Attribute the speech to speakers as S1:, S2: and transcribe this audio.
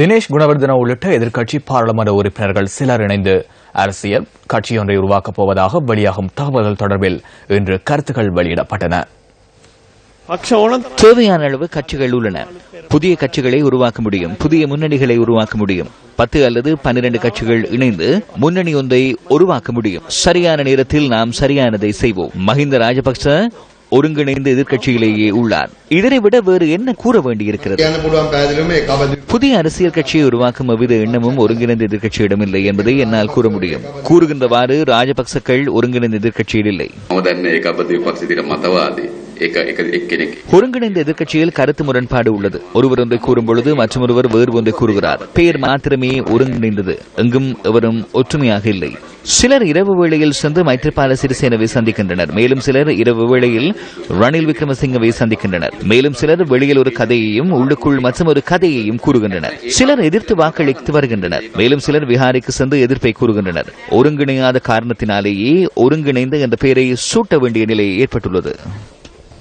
S1: தினேஷ் குணவர்தன உள்ளிட்ட எதிர்க்கட்சி பாராளுமன்ற உறுப்பினர்கள் சிலர் இணைந்து அரசியல் கட்சியொன்றை உருவாக்கப் போவதாக வெளியாகும் தகவல்கள் தொடர்பில் இன்று கருத்துக்கள் வெளியிடப்பட்டன.
S2: தேவையான அளவு கட்சிகள் உள்ளன. புதிய கட்சிகளை உருவாக்க முடியும். புதிய முன்னணிகளை உருவாக்க முடியும். பத்து அல்லது பன்னிரண்டு கட்சிகள் இணைந்து முன்னணி ஒன்றை உருவாக்க முடியும். சரியான நேரத்தில் நாம் சரியானதை செய்வோம். மஹிந்த ராஜபக்ச ஒருங்கிணைந்த எதிர்க்கட்சியிலேயே உள்ளார். இதனை விட வேறு என்ன கூற வேண்டியிருக்கிறது? புதிய அரசியல் கட்சியை உருவாக்கும் எவ்வித எண்ணமும் ஒருங்கிணைந்த எதிர்க்கட்சியிடம் இல்லை என்பதை என்னால் கூற முடியும். கூறுகின்றவாறு ராஜபக்சக்கள் ஒருங்கிணைந்த எதிர்க்கட்சியில் இல்லை. ஒருங்கிணைந்த எதிர்க்கட்சியில் கருத்து முரண்பாடு உள்ளது. ஒருவர் ஒன்றை கூறும் பொழுது மற்றொருவர் வேறு ஒன்றை கூறுகிறார். பெயர் மாத்திரமே ஒருங்கிணைந்தது. எங்கும் எவரும் ஒற்றுமையாக இல்லை. சிலர் இரவு வேளையில் சென்று மைத்ரிபால சிறிசேனவை சந்திக்கின்றனர். மேலும் சிலர் இரவு வேளையில் ரணில் விக்ரமசிங்கவை சந்திக்கின்றனர். மேலும் சிலர் வெளியில் ஒரு கதையையும் உள்ளுக்குள் மற்றும் ஒரு கதையையும் கூறுகின்றனர். சிலர் எதிர்த்து வாக்களித்து வருகின்றனர். மேலும் சிலர் விஹாரிக்கு சென்று எதிர்ப்பை கூறுகின்றனர். ஒருங்கிணையாத காரணத்தினாலேயே ஒருங்கிணைந்த என்ற பெயரை சூட்ட வேண்டிய நிலை ஏற்பட்டுள்ளது.